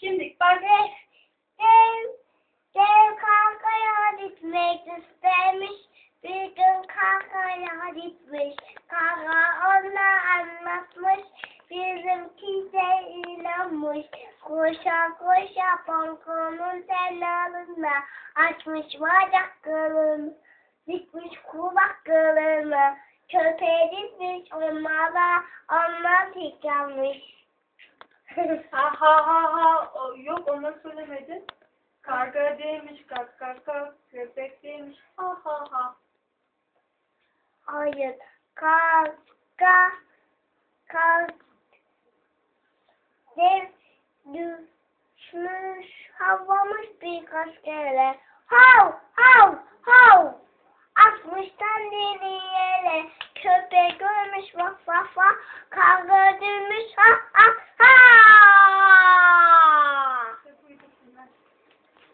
Şimdi bak Dev, dev, dev kankaya gitmek istemiş. Bir gün kankaya gitmiş. Kanka ona anlatmış. Bizimki de inanmış. Koşa koşa balkonun kenarında açmış bacaklarını. Dikmiş kulaklarını. Köpeğe gitmiş onlara onlar tıkanmış. Ha ha ha ha O- yok onu söylemedin. Karga demiş kak kak kak köpek demiş ha ha ha. Hayır. Kavga. Kav. Dev düşmüş. Havlamış birkaç kere. Hav. Hav. Hav. Atmıştan deli yere. Köpek görmüş vah vah vah. Kavga edilmiş ha